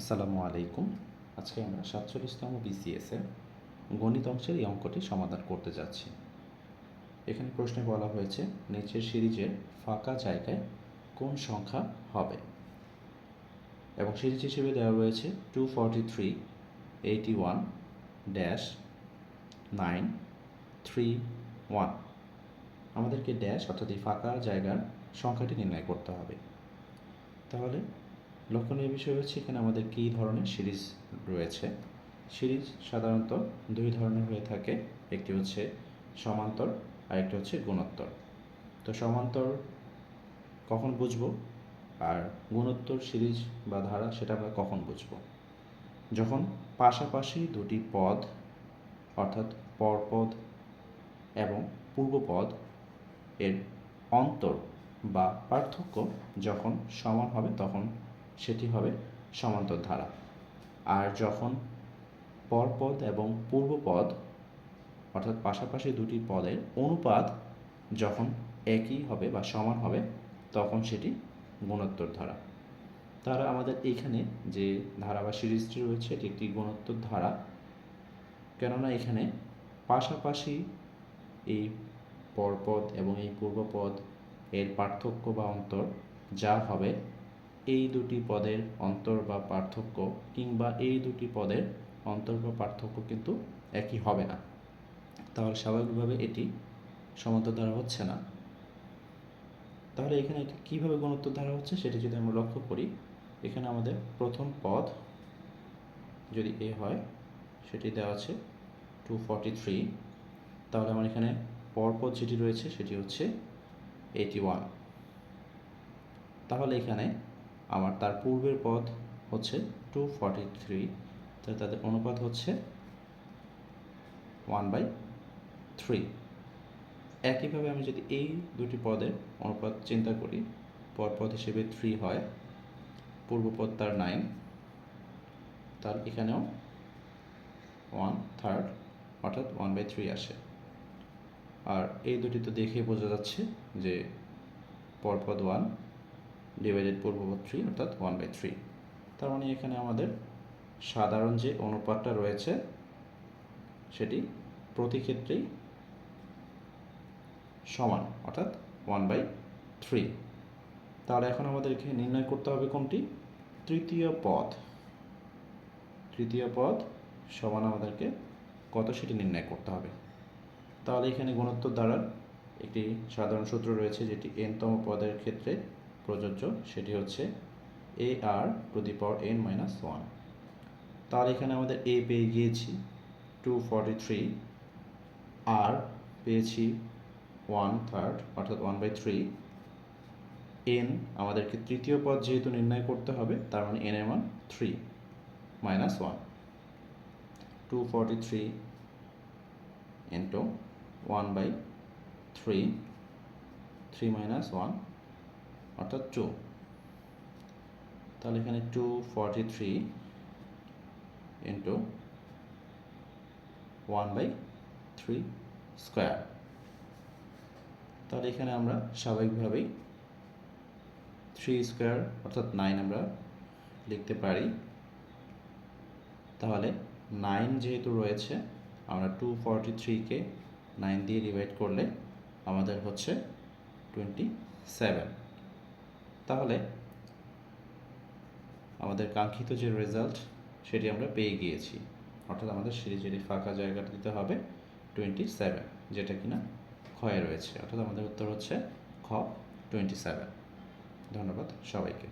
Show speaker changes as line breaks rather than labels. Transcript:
আসসালামু আলাইকুম। আজকে আমরা সাতচল্লিশতম বিসিএসে গণিত অংশের এই অঙ্কটি সমাধান করতে যাচ্ছি। এখানে প্রশ্নে বলা হয়েছে, নিচের সিরিজের ফাঁকা জায়গায় কোন সংখ্যা হবে? এবং সিরিজ হিসেবে দেওয়া রয়েছে two forty three eighty one dash nine three one আমাদেরকে ড্যাশ অর্থাৎ এই ফাঁকা জায়গার সংখ্যাটি নির্ণয় করতে হবে। তাহলে লক্ষণীয় বিষয় হচ্ছে এখানে আমাদের কী ধরনের সিরিজ রয়েছে। সিরিজ সাধারণত দুই ধরনের হয়ে থাকে। একটি হচ্ছে সমান্তর আর একটি হচ্ছে গুণোত্তর। তো সমান্তর কখন বুঝব? আর গুণোত্তর সিরিজ বা ধারা সেটা আমরা কখন বুঝব? যখন পাশাপাশি দুটি পদ, অর্থাৎ পরপদ এবং পূর্বপদ এর অন্তর বা পার্থক্য যখন সমান হবে তখন সেটি হবে সমান্তর ধারা আর যখন পরপদ এবং পূর্বপদ, অর্থাৎ পাশাপাশি দুটি পদের অনুপাত যখন একই হবে বা সমান হবে, তখন সেটি গুণোত্তর ধারা তারা আমাদের এখানে যে ধারা বা সিরিজটি রয়েছে, এটি একটি গুণোত্তর ধারা কেননা এখানে পাশাপাশি এই পরপদ এবং এই পূর্বপদ এর পার্থক্য বা অন্তর যা হবে এই দুটি পদের অন্তর বা পার্থক্য কিংবা এই দুটি পদের অন্তর বা পার্থক্য কিন্তু একই হবে না। তাহলে স্বাভাবিকভাবে এটি সমান্তর দ্বারা হচ্ছে না। তাহলে এখানে এটি কীভাবে গুণোত্তর ধারা হচ্ছে সেটি যদি আমরা লক্ষ্য করি, এখানে আমাদের প্রথম পদ যদি এ হয়, সেটি দেওয়া আছে টু ফর্টি থ্রি তাহলে আমার এখানে পরপদ যেটি রয়েছে সেটি হচ্ছে এইটি ওয়ান তাহলে এখানে আমার তার পূর্বের পদ হচ্ছে টু ফর্টি থ্রি তাহলে তাদের অনুপাত হচ্ছে ওয়ান বাই থ্রি একইভাবে আমি যদি এই দুটি পদের অনুপাত চিন্তা করি পরপদ হিসেবে থ্রি হয় পূর্বপদ তার নাইন তার এখানেও ওয়ান থার্ড অর্থাৎ ওয়ান বাই থ্রি আসে। আর এই দুটি তো দেখে বোঝা যাচ্ছে যে পরপদ ওয়ান ডিভাইডেড পূর্বপদ থ্রি অর্থাৎ ওয়ান বাই থ্রি তার মানে এখানে আমাদের সাধারণ যে অনুপাতটা রয়েছে, সেটি প্রতি ক্ষেত্রেই সমান, অর্থাৎ ওয়ান বাই থ্রি তাহলে এখন আমাদের এখানে নির্ণয় করতে হবে কোনটি? তৃতীয় পদ। তৃতীয় পদ সমান আমাদেরকে কত সেটি নির্ণয় করতে হবে। তাহলে এখানে গুণোত্তর দ্বারার একটি সাধারণ সূত্র রয়েছে, যেটি এনতম পদের ক্ষেত্রে প্রযোজ্য, সেটি হচ্ছে a r to the power n minus one তার এখানে আমাদের এ পেয়ে গিয়েছি টু ফর্টি থ্রি আর পেয়েছি ওয়ান থার্ড অর্থাৎ ওয়ান বাই থ্রি এন আমাদেরকে তৃতীয় পদ যেহেতু নির্ণয় করতে হবে, তার মানে এন এর মান three minus one two forty three into one by three three minus one অর্থাৎ টু তাহলে এখানে two forty three into one by three square তাহলে এখানে আমরা স্বাভাবিকভাবেই থ্রি স্কোয়ার অর্থাৎ নাইন আমরা লিখতে পারি। তাহলে নাইন যেহেতু রয়েছে, আমরা টু ফর্টি থ্রিকে নাইন দিয়ে ডিভাইড করলে আমাদের হচ্ছে টোয়েন্টি সেভেন তাহলে আমাদের কাঙ্ক্ষিত যে রেজাল্ট সেটি আমরা পেয়ে গিয়েছি। অর্থাৎ আমাদের সিরিজের ফাঁকা জায়গাটা দিতে হবে টোয়েন্টি সেভেন যেটা কিনা ক্ষয়ে রয়েছে। অর্থাৎ আমাদের উত্তর হচ্ছে খ টোয়েন্টি সেভেন ধন্যবাদ সবাইকে।